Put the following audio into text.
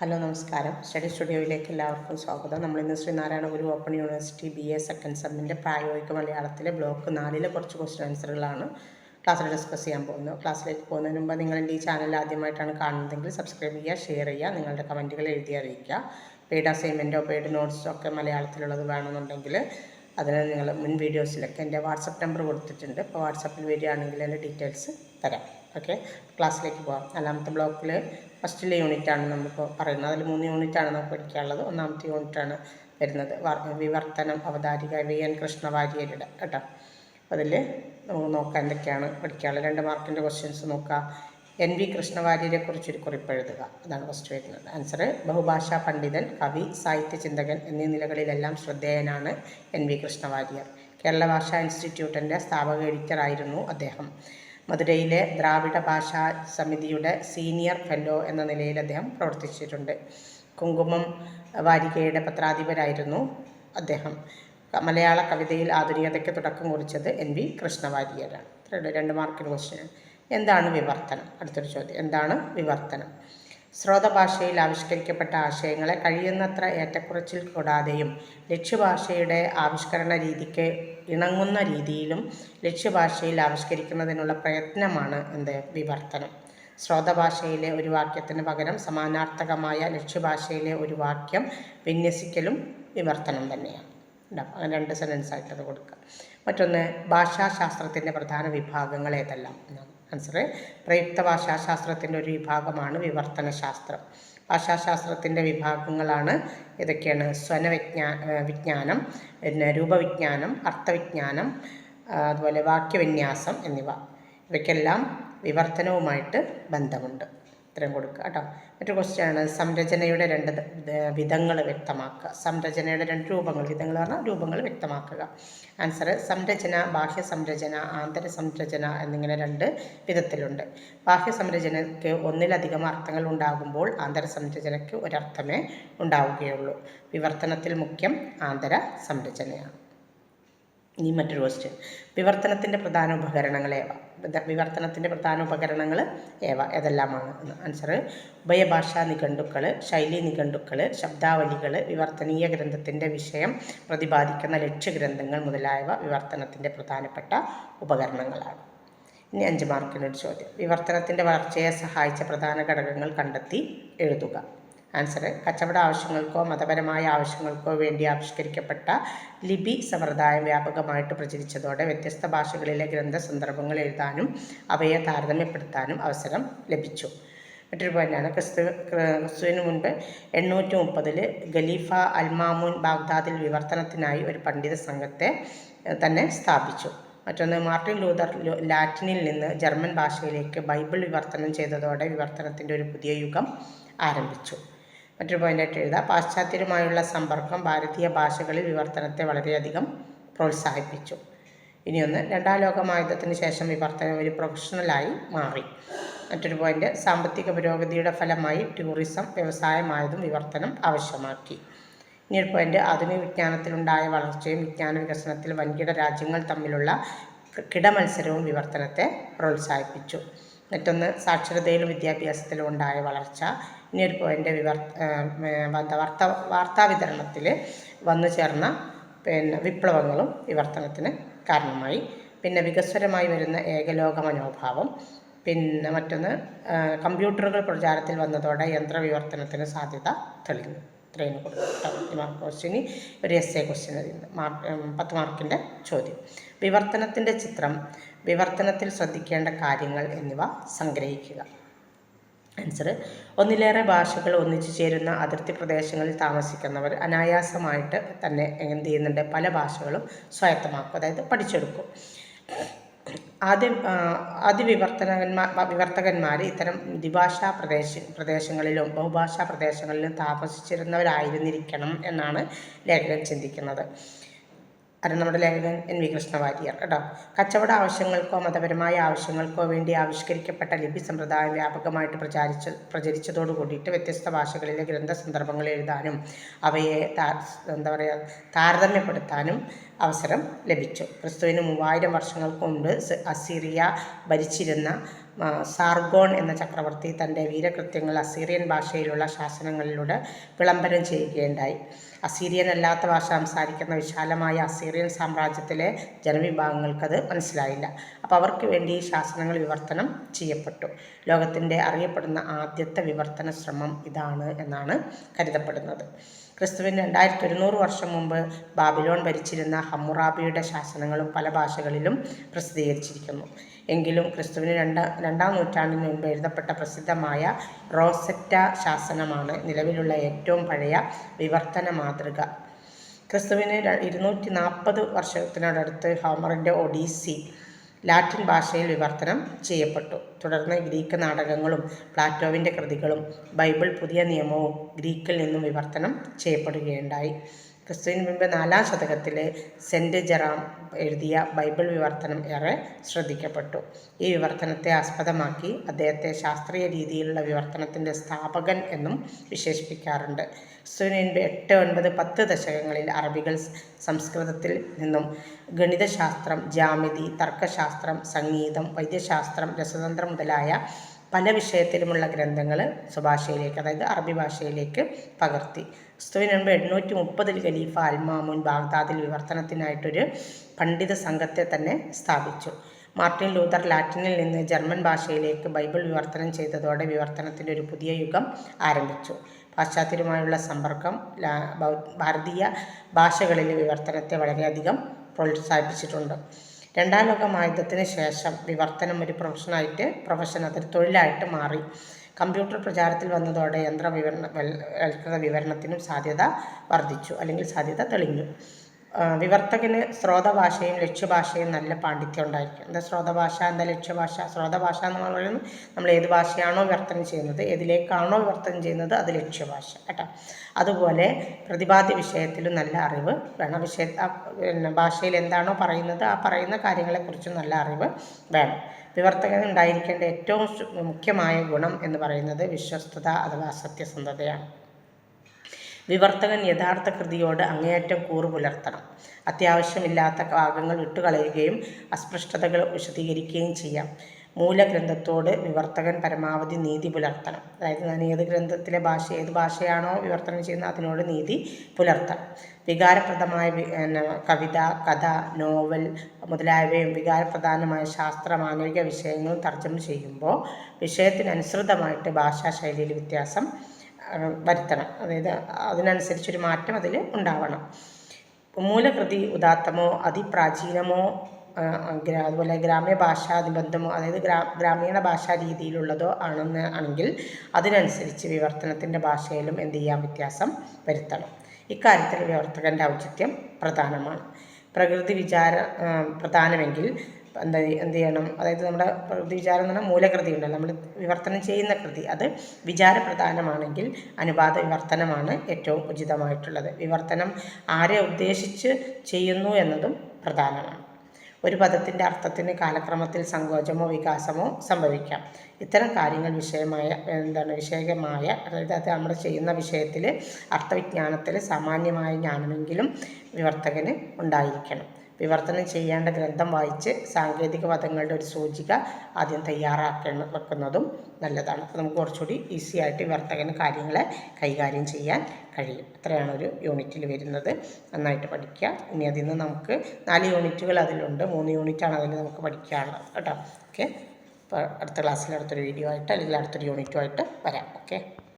Hello നമസ്കാരം. Study സ്റ്റുഡിയോയിലേക്ക് എല്ലാവർക്കും സ്വാഗതം. നമ്മൾ ഇന്ന് Sreenarayana Guru open university B A second സെമ്മിന്റെ പ്രായോഗിക മലയാളത്തിലെ ബ്ലോക്ക് നാലിലെ കുറച്ച് ക്വസ്റ്റ്യൻ ആൻസറുകളാണ് ക്ലാസ്സിൽ ഡിസ്കസ് ചെയ്യാൻ പോകുന്നത്. ക്ലാസ്സിലേക്ക് പോകുന്നതിന് മുമ്പ് നിങ്ങൾ എന്റെ ഈ ചാനൽ ആദ്യമായിട്ടാണ് കാണുന്നതെങ്കിൽ സബ്സ്ക്രൈബ് ചെയ്യുക ഷെയർ ചെയ്യുക നിങ്ങളുടെ കമന്റുകൾ എഴുതി അറിയിക്കുക. പെയ്ഡ് അസൈൻമെന്റോ പെയ്ഡ് നോട്ട്സോ ഒക്കെ മലയാളത്തിലുള്ളത് വേണമെന്നുണ്ടെങ്കിൽ അതിന് നിങ്ങൾ മുൻ വീഡിയോസിലൊക്കെ എന്റെ വാട്സപ്പ് നമ്പർ കൊടുത്തിട്ടുണ്ട്. അപ്പോൾ വാട്സപ്പിൽ വരികയാണെങ്കിൽ എന്റെ ഡീറ്റെയിൽസ് തരാം. ഓക്കെ ക്ലാസ്സിലേക്ക് പോകാം നാലാമത്തെ ബ്ലോക്കിൽ ഫസ്റ്റിലെ യൂണിറ്റാണ് നമ്മളിപ്പോൾ പറയുന്നത്. അതിൽ മൂന്ന് യൂണിറ്റാണ് നമുക്ക് പഠിക്കാനുള്ളത്. ഒന്നാമത്തെ യൂണിറ്റാണ് വരുന്നത്. വിവർത്തനം അവതാരിക വി. എൻ. കൃഷ്ണവാര്യരുടെ കേട്ടോ. അതിൽ നമുക്ക് നോക്കാം എന്തൊക്കെയാണ് പഠിക്കാനുള്ളത്. രണ്ട് മാർക്കിന്റെ ക്വസ്റ്റ്യൻസ് നോക്കാം. എൻ. വി. കുറിപ്പ് എഴുതുക. അതാണ് ഫസ്റ്റ് വരുന്നത്. ആൻസർ ബഹുഭാഷാ പണ്ഡിതൻ കവി സാഹിത്യ ചിന്തകൻ എന്നീ നിലകളിലെല്ലാം ശ്രദ്ധേയനാണ് എൻ. വി. കൃഷ്ണവാര്യർ. കേരള ഭാഷാ ഇൻസ്റ്റിറ്റ്യൂട്ടിന്റെ സ്ഥാപക എഡിറ്ററായിരുന്നു അദ്ദേഹം. മധുരയിലെ ദ്രാവിഡ ഭാഷാ സമിതിയുടെ സീനിയർ ഫെല്ലോ എന്ന നിലയിൽ അദ്ദേഹം പ്രവർത്തിച്ചിട്ടുണ്ട്. കുങ്കുമം വാരികയുടെ പത്രാധിപരായിരുന്നു അദ്ദേഹം. മലയാള കവിതയിൽ ആധുനികതയ്ക്ക് തുടക്കം കുറിച്ചത് എൻ വി കൃഷ്ണവാര്യരാണ്. രണ്ട് മാർക്കിന് ക്വസ്റ്റ്യൻ എന്താണ് വിവർത്തനം? അടുത്തൊരു ചോദ്യം. എന്താണ് വിവർത്തനം? സ്രോതഭാഷയിൽ ആവിഷ്കരിക്കപ്പെട്ട ആശയങ്ങളെ കഴിയുന്നത്ര ഏറ്റക്കുറച്ചിൽ കൂടാതെയും ലക്ഷ്യഭാഷയുടെ ആവിഷ്കരണ രീതിക്ക് ഇണങ്ങുന്ന രീതിയിലും ലക്ഷ്യഭാഷയിൽ ആവിഷ്കരിക്കുന്നതിനുള്ള പ്രയത്നമാണ് എന്ത്? വിവർത്തനം. സ്രോതഭാഷയിലെ ഒരു വാക്യത്തിന് പകരം സമാനാർത്ഥകമായ ലക്ഷ്യഭാഷയിലെ ഒരു വാക്യം വിന്യസിക്കലും വിവർത്തനം തന്നെയാണ്. ഉണ്ടാവും രണ്ട് സെന്റൻസ് ആയിട്ടത് കൊടുക്കുക. മറ്റൊന്ന് ഭാഷാശാസ്ത്രത്തിന്റെ പ്രധാന വിഭാഗങ്ങൾ ഏതെല്ലാം? എന്നാണ് ആൻസർ പ്രയുക്ത ഭാഷാശാസ്ത്രത്തിന്റെ ഒരു വിഭാഗമാണ് വിവർത്തന ശാസ്ത്രം ഭാഷാശാസ്ത്രത്തിന്റെ വിഭാഗങ്ങളാണ് ഇതൊക്കെയാണ് സ്വനവിജ്ഞാ വിജ്ഞാനം പിന്നെ രൂപവിജ്ഞാനം അർത്ഥവിജ്ഞാനം അതുപോലെ വാക്യവിന്യാസം എന്നിവ. ഇവയ്ക്കെല്ലാം വിവർത്തനവുമായിട്ട് ബന്ധമുണ്ട്. ഇത്രയും കൊടുക്കുക കേട്ടോ. മറ്റൊരു ക്വസ്റ്റ്യനാണ് സംരചനയുടെ രണ്ട് വിധങ്ങൾ വ്യക്തമാക്കുക. സംരചനയുടെ രണ്ട് രൂപങ്ങൾ വിധങ്ങൾ പറഞ്ഞാൽ രൂപങ്ങൾ വ്യക്തമാക്കുക. ആൻസർ സംരചന ബാഹ്യ സംരചന ആന്തര സംരചന എന്നിങ്ങനെ രണ്ട് വിധത്തിലുണ്ട്. ബാഹ്യ സംരചനയ്ക്ക് ഒന്നിലധികം അർത്ഥങ്ങൾ ഉണ്ടാകുമ്പോൾ ആന്തര സംരചനയ്ക്ക് ഒരർത്ഥമേ ഉണ്ടാവുകയുള്ളൂ. വിവർത്തനത്തിൽ മുഖ്യം ആന്തര സംരചനയാണ്. ഇനി മറ്റൊരു ക്വസ്റ്റ്യൻ വിവർത്തനത്തിന്റെ പ്രധാന ഉപകരണങ്ങൾ ഏവ? വിവർത്തനത്തിന്റെ പ്രധാന ഉപകരണങ്ങൾ ഏവ? ഏതെല്ലാമാണ്? ആൻസർ ഉഭയഭാഷാ നിഘണ്ടുക്കൾ ശൈലി നിഘണ്ടുക്കൾ ശബ്ദാവലികൾ വിവർത്തനീയ ഗ്രന്ഥത്തിന്റെ വിഷയം പ്രതിപാദിക്കുന്ന ലക്ഷ്യഗ്രന്ഥങ്ങൾ മുതലായവ വിവർത്തനത്തിന്റെ പ്രധാനപ്പെട്ട ഉപകരണങ്ങളാണ്. ഇനി അഞ്ച് മാർക്കിനൊരു ചോദ്യം. വിവർത്തനത്തിന്റെ വളർച്ചയെ സഹായിച്ച പ്രധാന ഘടകങ്ങൾ കണ്ടെത്തി എഴുതുക. ആൻസർ കച്ചവട ആവശ്യങ്ങൾക്കോ മതപരമായ ആവശ്യങ്ങൾക്കോ വേണ്ടി ആവിഷ്കരിക്കപ്പെട്ട ലിപി സമ്പ്രദായം വ്യാപകമായിട്ട് പ്രചരിച്ചതോടെ വ്യത്യസ്ത ഭാഷകളിലെ ഗ്രന്ഥ സന്ദർഭങ്ങൾ എഴുതാനും അവയെ താരതമ്യപ്പെടുത്താനും അവസരം ലഭിച്ചു. മറ്റൊരു പോയിന്റാണ് ക്രിസ്തു ക്രിസ്തുവിന് മുൻപ് എണ്ണൂറ്റി മുപ്പതിൽ ഖലീഫ അൽമാമുൻ ബാഗ്ദാദിൽ വിവർത്തനത്തിനായി ഒരു പണ്ഡിത സംഘത്തെ തന്നെ സ്ഥാപിച്ചു. മറ്റൊന്ന് മാർട്ടിൻ ലൂതർ ലാറ്റിനിൽ നിന്ന് ജർമ്മൻ ഭാഷയിലേക്ക് ബൈബിൾ വിവർത്തനം ചെയ്തതോടെ വിവർത്തനത്തിന്റെ ഒരു പുതിയ യുഗം ആരംഭിച്ചു. മറ്റൊരു പോയിന്റായിട്ട് എഴുതാം. പാശ്ചാത്യരുമായുള്ള സമ്പർക്കം ഭാരതീയ ഭാഷകളിൽ വിവർത്തനത്തെ വളരെയധികം പ്രോത്സാഹിപ്പിച്ചു. ഇനിയൊന്ന് രണ്ടാം ലോകമഹായുദ്ധത്തിന് ശേഷം വിവർത്തനം ഒരു പ്രൊഫഷണലായി മാറി. മറ്റൊരു പോയിന്റ് സാമ്പത്തിക പുരോഗതിയുടെ ഫലമായി ടൂറിസം വ്യവസായമായതും വിവർത്തനം ആവശ്യമാക്കി. ഇനിയൊരു പോയിന്റ് ആധുനിക വിജ്ഞാനത്തിലുണ്ടായ വളർച്ചയും വിജ്ഞാന വികസനത്തിൽ വൻകിട രാജ്യങ്ങൾ തമ്മിലുള്ള കിടമത്സരവും വിവർത്തനത്തെ പ്രോത്സാഹിപ്പിച്ചു. മറ്റൊന്ന് സാക്ഷരതയിലും വിദ്യാഭ്യാസത്തിലും ഉണ്ടായ വളർച്ച. ഇനിയൊരു വിവർ വിവർത്ത വാർത്ത വാർത്താ വിതരണത്തിൽ വന്നു ചേർന്ന പിന്നെ വിപ്ലവങ്ങളും വിവർത്തനത്തിന് കാരണമായി. പിന്നെ വികസ്വരമായി വരുന്ന ഏകലോക മനോഭാവം. പിന്നെ മറ്റൊന്ന് കമ്പ്യൂട്ടറുകൾ പ്രചാരത്തിൽ വന്നതോടെ യന്ത്രവിവർത്തനത്തിന് സാധ്യത തെളിഞ്ഞു. ഇത്രയും കൊടുക്കും മാർക്ക് ക്വസ്റ്റ്യന് ഒരു എസ് എ ക്വസ്റ്റ്യൻ പത്ത് മാർക്കിന്റെ ചോദ്യം. വിവർത്തനത്തിന്റെ ചിത്രം വിവർത്തനത്തിൽ ശ്രദ്ധിക്കേണ്ട കാര്യങ്ങൾ എന്നിവ സംഗ്രഹിക്കുക. ആൻസർ ഒന്നിലേറെ ഭാഷകൾ ഒന്നിച്ചു ചേരുന്ന അതിർത്തി പ്രദേശങ്ങളിൽ താമസിക്കുന്നവർ അനായാസമായിട്ട് തന്നെ എന്ത് ചെയ്യുന്നുണ്ട്? പല ഭാഷകളും സ്വായത്തമാക്കും അതായത് പഠിച്ചെടുക്കും. ആദ്യ ആദ്യ വിവർത്തകന്മാർ ഇത്തരം ദ്വിഭാഷാ പ്രദേശ പ്രദേശങ്ങളിലും ബഹുഭാഷാ പ്രദേശങ്ങളിലും താമസിച്ചിരുന്നവരായിരുന്നിരിക്കണം എന്നാണ് ലേഖകൻ ചിന്തിക്കുന്നത്. അത് നമ്മുടെ ലേഖകൻ എൻ വി കൃഷ്ണ വാര്യർ കേട്ടോ. കച്ചവട ആവശ്യങ്ങൾക്കോ മതപരമായ ആവശ്യങ്ങൾക്കോ വേണ്ടി ആവിഷ്കരിക്കപ്പെട്ട ലിപി സമ്പ്രദായം വ്യാപകമായിട്ട് പ്രചാരിച്ച പ്രചരിച്ചതോട് കൂടിയിട്ട് വ്യത്യസ്ത ഭാഷകളിലെ ഗ്രന്ഥ സന്ദർഭങ്ങൾ എഴുതാനും അവയെ എന്താ പറയുക താരതമ്യപ്പെടുത്താനും അവസരം ലഭിച്ചു. ക്രിസ്തുവിന് മൂവായിരം വർഷങ്ങൾക്ക് മുമ്പ് അസീറിയ ഭരിച്ചിരുന്ന സാർഗോൺ എന്ന ചക്രവർത്തി തന്റെ വീരകൃത്യങ്ങൾ അസീറിയൻ ഭാഷയിലുള്ള ശാസനങ്ങളിലൂടെ വിളംബരം ചെയ്യുകയുണ്ടായി. അസീരിയൻ അല്ലാത്ത ഭാഷ സംസാരിക്കുന്ന വിശാലമായ അസീറിയൻ സാമ്രാജ്യത്തിലെ ജനവിഭാഗങ്ങൾക്കത് മനസ്സിലായില്ല. അപ്പോൾ അവർക്ക് വേണ്ടി ഈ ശാസനങ്ങൾ വിവർത്തനം ചെയ്യപ്പെട്ടു. ലോകത്തിന്റെ അറിയപ്പെടുന്ന ആദ്യത്തെ വിവർത്തന ശ്രമം ഇതാണ് എന്നാണ് കരുതപ്പെടുന്നത്. ക്രിസ്തുവിന് രണ്ടായിരത്തി ഒരുന്നൂറ് വർഷം മുമ്പ് ബാബിലോൺ ഭരിച്ചിരുന്ന ഹമ്മുറാബിയുടെ ശാസനങ്ങളും പല ഭാഷകളിലും പ്രസിദ്ധീകരിച്ചിരിക്കുന്നു. എങ്കിലും ക്രിസ്തുവിന് രണ്ട രണ്ടാം നൂറ്റാണ്ടിന് മുൻപ് എഴുതപ്പെട്ട പ്രസിദ്ധമായ റോസെറ്റ ശാസനമാണ് നിലവിലുള്ള ഏറ്റവും പഴയ വിവർത്തന മാതൃക. ക്രിസ്തുവിന് ഇരുന്നൂറ്റി നാൽപ്പത് വർഷത്തിനോടടുത്ത് ഹോമറിന്റെ ഒഡീസി ലാറ്റിൻ ഭാഷയിൽ വിവർത്തനം ചെയ്യപ്പെട്ടു. തുടർന്ന് ഗ്രീക്ക് നാടകങ്ങളും പ്ലാറ്റോവിന്റെ കൃതികളും ബൈബിൾ പുതിയ നിയമവും ഗ്രീക്കിൽ നിന്നും വിവർത്തനം ചെയ്യപ്പെടുകയുണ്ടായി. ക്രിസ്തുവിന് മുമ്പ് നാലാം ശതകത്തിലെ സെന്റ് ജെറാം എഴുതിയ ബൈബിൾ വിവർത്തനം ഏറെ ശ്രദ്ധിക്കപ്പെട്ടു. ഈ വിവർത്തനത്തെ ആസ്പദമാക്കി അദ്ദേഹത്തെ ശാസ്ത്രീയ രീതിയിലുള്ള വിവർത്തനത്തിന്റെ സ്ഥാപകൻ എന്നും വിശേഷിപ്പിക്കാറുണ്ട്. ക്രിസ്തുവിന് മുൻപ് എട്ട് ഒൻപത് പത്ത് ദശകങ്ങളിൽ അറബികൾ സംസ്കൃതത്തിൽ നിന്നും ഗണിതശാസ്ത്രം ജാമിതി തർക്കശാസ്ത്രം സംഗീതം വൈദ്യശാസ്ത്രം രസതന്ത്രം മുതലായ പല വിഷയത്തിലുമുള്ള ഗ്രന്ഥങ്ങൾ സ്വഭാഷയിലേക്ക് അതായത് അറബി ഭാഷയിലേക്ക് പകർത്തി. ക്രിസ്തുവിന് മുൻപ് എണ്ണൂറ്റി മുപ്പതിൽ ഖലീഫ അൽമാമുൻ ബാഗ്ദാദിൽ വിവർത്തനത്തിനായിട്ടൊരു പണ്ഡിത സംഘത്തെ തന്നെ സ്ഥാപിച്ചു. മാർട്ടിൻ ലൂതർ ലാറ്റിനിൽ നിന്ന് ജർമ്മൻ ഭാഷയിലേക്ക് ബൈബിൾ വിവർത്തനം ചെയ്തതോടെ വിവർത്തനത്തിന്റെ ഒരു പുതിയ യുഗം ആരംഭിച്ചു. പാശ്ചാത്യരുമായുള്ള സമ്പർക്കം ഭാരതീയ ഭാഷകളിലെ വിവർത്തനത്തെ വളരെയധികം പ്രോത്സാഹിപ്പിച്ചിട്ടുണ്ട്. രണ്ടാം ലോക മഹായുദ്ധത്തിന് ശേഷം വിവർത്തനം ഒരു പ്രൊഫഷനായിട്ട് പ്രൊഫഷൻ അതൊരു തൊഴിലായിട്ട് മാറി. കമ്പ്യൂട്ടർ പ്രചാരത്തിൽ വന്നതോടെ യന്ത്ര വിവരണ വൽ- വൽകൃത വിവരണത്തിനും സാധ്യത വർദ്ധിച്ചു അല്ലെങ്കിൽ സാധ്യത തെളിഞ്ഞു. വിവർത്തകന് സ്രോതഭാഷയും ലക്ഷ്യഭാഷയും നല്ല പാണ്ഡിത്യം ഉണ്ടായിരിക്കും എന്താ സ്രോതഭാഷ എന്താ ലക്ഷ്യഭാഷ? സ്രോതഭാഷ എന്ന് പറയുന്നത് നമ്മൾ ഏത് ഭാഷയാണോ വിവർത്തനം ചെയ്യുന്നത് ഏതിലേക്കാണോ വിവർത്തനം ചെയ്യുന്നത് അത് ലക്ഷ്യഭാഷ കേട്ടോ. അതുപോലെ പ്രതിപാദ്യ വിഷയത്തിലും നല്ല അറിവ് വേണം. വിഷയ പിന്നെ ഭാഷയിൽ എന്താണോ പറയുന്നത് ആ പറയുന്ന കാര്യങ്ങളെക്കുറിച്ചും നല്ല അറിവ് വേണം. വിവർത്തകന് ഉണ്ടായിരിക്കേണ്ട ഏറ്റവും മുഖ്യമായ ഗുണം എന്ന് പറയുന്നത് വിശ്വസ്തത അഥവാ സത്യസന്ധതയാണ് വിവർത്തകൻ യഥാർത്ഥ കൃതിയോട് അങ്ങേയറ്റം കൂറു പുലർത്തണം. അത്യാവശ്യമില്ലാത്ത ഭാഗങ്ങൾ വിട്ടുകളയുകയും അസ്പൃഷ്ടതകൾ വിശദീകരിക്കുകയും ചെയ്യാം. മൂലഗ്രന്ഥത്തോട് വിവർത്തകൻ പരമാവധി നീതി പുലർത്തണം. അതായത് ഞാൻ ഏത് ഗ്രന്ഥത്തിലെ ഭാഷ ഏത് ഭാഷയാണോ വിവർത്തനം ചെയ്യുന്നത് അതിനോട് നീതി പുലർത്തണം. വികാരപ്രദമായ കവിത കഥ നോവൽ മുതലായവയും വികാരപ്രധാനമായ ശാസ്ത്ര മാനവിക വിഷയങ്ങളും തർജമ ചെയ്യുമ്പോൾ വിഷയത്തിനനുസൃതമായിട്ട് ഭാഷാശൈലിയിൽ വ്യത്യാസം വരുത്തണം. അതായത് അതിനനുസരിച്ചൊരു മാറ്റം അതിൽ ഉണ്ടാവണം. മൂലകൃതി ഉദാത്തമോ അതിപ്രാചീനമോ അതുപോലെ ഗ്രാമ്യ ഭാഷാ നിബന്ധമോ അതായത് ഗ്രാ ഗ്രാമീണ ഭാഷാ രീതിയിലുള്ളതോ ആണെന്ന് ആണെങ്കിൽ അതിനനുസരിച്ച് വിവർത്തനത്തിന്റെ ഭാഷയിലും എന്ത് ചെയ്യാം? വ്യത്യാസം വരുത്തണം. ഇക്കാര്യത്തിൽ വിവർത്തകന്റെ ഔചിത്യം പ്രധാനമാണ്. പ്രകൃതി വിചാര പ്രധാനമെങ്കിൽ എന്താ എന്ത് ചെയ്യണം? അതായത് നമ്മുടെ വിചാരം എന്ന് പറഞ്ഞാൽ മൂലകൃതി ഉണ്ടല്ലോ നമ്മൾ വിവർത്തനം ചെയ്യുന്ന കൃതി. അത് വിചാരപ്രധാനമാണെങ്കിൽ അനുപാത വിവർത്തനമാണ് ഏറ്റവും ഉചിതമായിട്ടുള്ളത്. വിവർത്തനം ആരെ ഉദ്ദേശിച്ച് ചെയ്യുന്നു എന്നതും പ്രധാനമാണ്. ഒരു പദത്തിന്റെ അർത്ഥത്തിന് കാലക്രമത്തിൽ സങ്കോചമോ വികാസമോ സംഭവിക്കാം. ഇത്തരം കാര്യങ്ങൾ വിഷയമായ എന്താണ് വിഷയകമായ അതായത് അത് നമ്മൾ ചെയ്യുന്ന വിഷയത്തിൽ അർത്ഥവിജ്ഞാനത്തിൽ സാമാന്യമായ ജ്ഞാനമെങ്കിലും വിവർത്തകന് ഉണ്ടായിരിക്കണം. വിവർത്തനം ചെയ്യേണ്ട ഗ്രന്ഥം വായിച്ച് സാങ്കേതിക പദങ്ങളുടെ ഒരു സൂചിക ആദ്യം തയ്യാറാക്കണം വെക്കുന്നതും നല്ലതാണ്. അപ്പോൾ നമുക്ക് കുറച്ചുകൂടി ഈസി ആയിട്ട് വിവർത്തകന് കാര്യങ്ങളെ കൈകാര്യം ചെയ്യാൻ കഴിയും. അത്രയാണ് ഒരു യൂണിറ്റിൽ വരുന്നത്. നന്നായിട്ട് പഠിക്കുക. ഇനി അതിൽ നിന്ന് നമുക്ക് നാല് യൂണിറ്റുകൾ അതിലുണ്ട്. മൂന്ന് യൂണിറ്റാണ് അതിൽ നമുക്ക് പഠിക്കാനുള്ളത് കേട്ടോ. ഓക്കെ അടുത്ത ക്ലാസ്സിൽ അടുത്തൊരു വീഡിയോ ആയിട്ട് അല്ലെങ്കിൽ അടുത്തൊരു യൂണിറ്റുമായിട്ട് വരാം. ഓക്കെ